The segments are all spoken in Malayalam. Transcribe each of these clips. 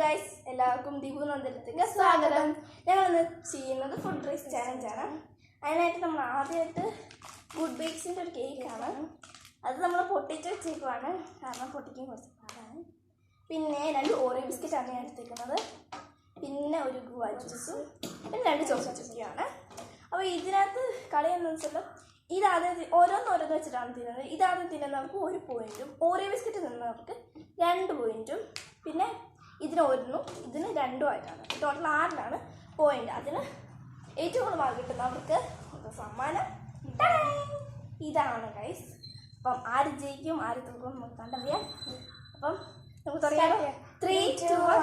ഗൈസ് എല്ലാവർക്കും ദിപു നന്ദനത്തിന്റെ സ്വാഗതം. ഞങ്ങളിന്ന് ചെയ്യുന്നത് ഫുഡ് റൈസ് ചാലഞ്ചാണ് അതിനായിട്ട് നമ്മൾ ആദ്യമായിട്ട് ഗുഡ് ബേക്സിന്റെ ഒരു കേക്കാണ് അത് നമ്മൾ പൊട്ടിച്ച് വെച്ചേക്കുവാണ്. കാരണം പൊട്ടിക്കാൻ കുറച്ച് പാടാണ്. പിന്നെ രണ്ട് ഓറിയോ ബിസ്ക്കറ്റാണ് ഞാൻ എടുത്തേക്കുന്നത്. പിന്നെ ഒരു ഗുവാ ജ്യൂസും പിന്നെ രണ്ട് ചോക്ലേറ്റ് ചുക്കിയാണ്. അപ്പോൾ ഇതിനകത്ത് കളി എന്താണെന്ന് വെച്ചാൽ ഇതാദ്യം ഓരോന്ന് ഓരോന്ന് വെച്ചിട്ടാണ് തിന്നുന്നത്. ഇതാദ്യം തിന്നുന്നവർക്ക് ഒരു പോയിന്റും ഓറിയോ ബിസ്ക്കറ്റ് തിന്നുന്നവർക്ക് രണ്ട് പോയിന്റും പിന്നെ ഇതിന് ഒരെണ്ണം ഇതിന് രണ്ടും ആയിട്ടാണ്. ടോട്ടൽ ആറിനാണ് പോയിന്റ് അതിന് ഏറ്റവും കൂടുതൽ മാർക്ക് കിട്ടുന്നവർക്ക് സമ്മാനം! ഇതാണ് ഗൈസ് അപ്പം ആര് ജയിക്കും ആര് തോക്കും നമുക്ക് കണ്ടറിയാം. അപ്പം നമുക്ക് തുടങ്ങിയാലോ ത്രീ ടു വൺ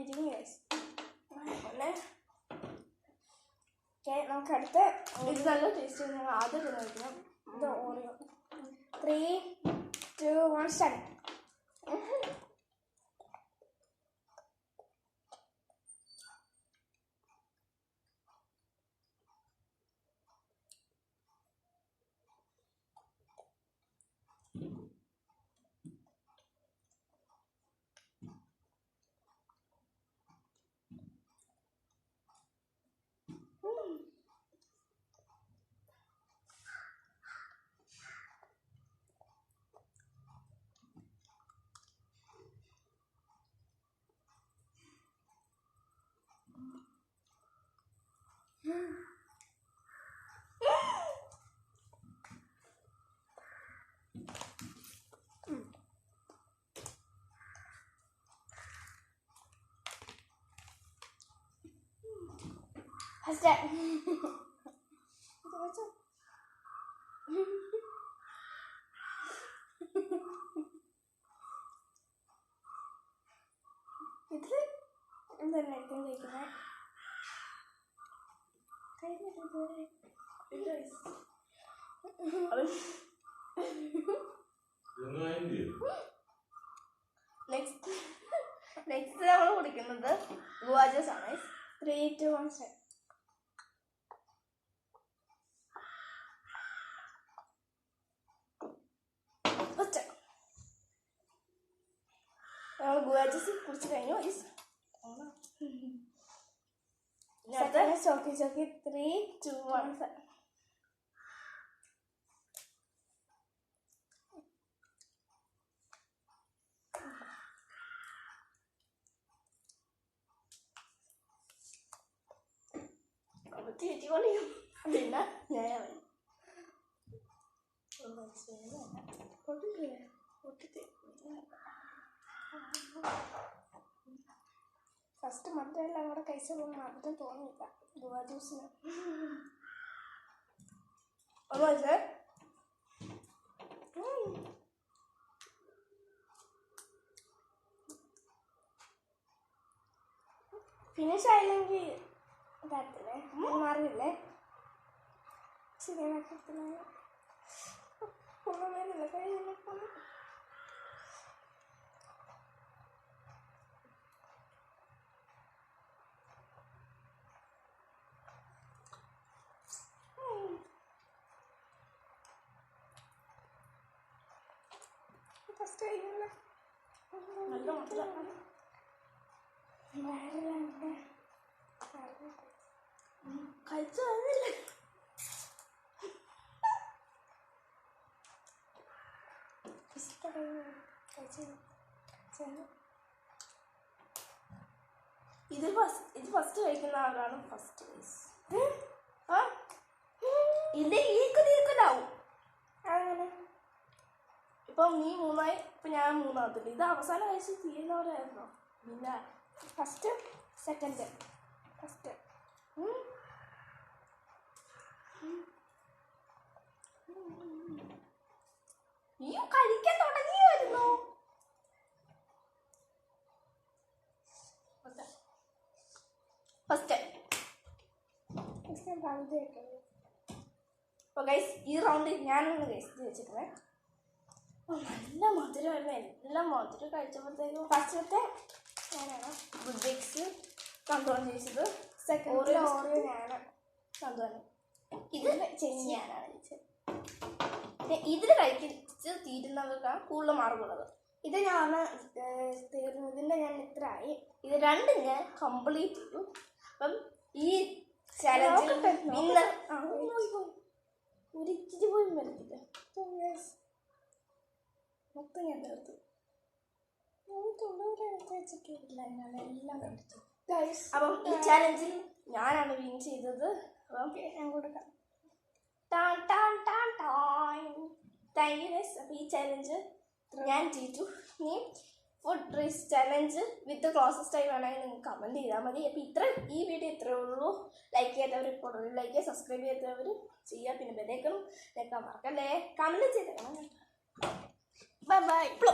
വിരിഞ്ഞു ഗൈസ് ഓക്കെ നമുക്ക് അടുത്ത ഇത് നല്ല ടേസ്റ്റ് ഞങ്ങൾ ആദ്യം തന്നെ കഴിക്കണം ഇത് Oreo three two one start first ഇതിൽ എന്തായിരിക്കും കഴിക്കുന്നത് നെക്സ്റ്റ് നെക്സ്റ്റ് നമ്മൾ കുടിക്കുന്നത്. ഗുവാജസ് ആണ് ത്രീ ടു വൺ സെവൻ നമ്മൾ ഗുവാജസ് കുടിച്ച് കഴിഞ്ഞു യെസ് ചോക്കി ചോക്കി ത്രീ ടു വൺ സെവൻ അപ്പോൾ ചേച്ചി കൊണ്ടിരിക്കും പിന്നെ ഞാൻ പൊട്ടിട്ടില്ലേ പൊട്ടിട്ട് ഫസ്റ്റ് മറ്റെല്ലാം കൂടെ കഴിച്ചപ്പോൾ മധുരം തോന്നിയില്ല. ഗുവാ ജ്യൂസിന്. ഒന്ന് ഫിനിഷ് ആയില്ലെങ്കിൽ ഇതാകത്തില്ലേ മാറിയില്ലേ? ശരിയാക്കത്തില്ല ഒന്നും വരുന്നില്ല കഴിയുന്നില്ല ഫസ്റ്റ് കഴിയുന്നില്ല നല്ല കഴിച്ചു. വന്നില്ല ഇത് ഫസ്റ്റ് ഇത് ഫസ്റ്റ് കഴിക്കുന്ന ആളാണ് ഫസ്റ്റ് അപ്പം നീ മൂന്നായി ഇപ്പം ഞാൻ മൂന്നാമത്തില്ല ഇത് അവസാനം കഴിച്ച് തീരുന്നവരായിരുന്നോ. ഇല്ല ഫസ്റ്റ് സെക്കൻഡ് ഫസ്റ്റ് നീ കഴിക്കാൻ തുടങ്ങി വരുന്നു ഫസ്റ്റ് ഫസ്റ്റ് അപ്പോൾ ഗൈസ് ഈ റൗണ്ട് ഞാനാണ് ഗൈസ് ഓ, നല്ല മധുരമായിരുന്നു. എല്ലാം മധുരം കഴിച്ചപ്പോഴത്തേക്കും ഫസ്റ്റത്തെ ഞാനാണ് ഗുഡ് ബിക്സ് കൺട്രോൾ ചെയ്തത് സെക്കൻഡ് ഓറിയോ ഓറിയോ ഞാനാണ് സന്തോഷം ഇത് ചെന്നി ഞാനാണ് പിന്നെ ഇതിൽ കഴിച്ച് തീരുന്നവർക്കാണ് കൂടുതൽ മാർക്കുള്ളത് ഇത് ഞാൻ തീർന്നതിന്റെ ഞാൻ ഇത്ര ആയി ഇത് രണ്ടും ഞാൻ കംപ്ലീറ്റ് ചെയ്തു. അപ്പം ഈ ചലഞ്ചിൽ ഇന്ന് ആ, പോയി പോലും വരത്തില്ല. മൊത്തം ഞാൻ തീർത്തു. ഞാൻ തൊണ്ണൂറ് എടുത്ത് വെച്ചിട്ടില്ല ഞാൻ എല്ലാം എടുത്തു ഗൈസ് അപ്പം ഈ ചാലഞ്ചിൽ ഞാനാണ് വിൻ ചെയ്തത്. അപ്പം ഞാൻ കൊടുക്കാം. ടാൻ ടാൻ ടാൻ ടാൻ താങ്ക് യു ഗൈസ് അപ്പോൾ ഈ ചാലഞ്ച് ഞാൻ ചെയ്തു ഇനി food race challenge with closes time ആണെങ്കിൽ നിങ്ങൾക്ക് കമന്റ് ചെയ്താൽ മതി. അപ്പോൾ ഇത്ര ഈ വീഡിയോ ഇത്രയേ ഉള്ളൂ. ലൈക്ക് ചെയ്യാത്തവർ ഇപ്പോൾ ലൈക്ക് ചെയ്യുക സബ്സ്ക്രൈബ് ചെയ്യാത്തവർ ചെയ്യുക പിന്നെ ബെല്ലേക്കണം ഞെക്കാൻ മറക്കല്ലേ? കമന്റ് ചെയ്തേക്കണം 拜拜。不